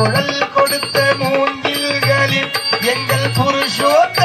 குழல் கொடுத்த மூங்கில்களில் எங்கள் புருஷோத்தவள்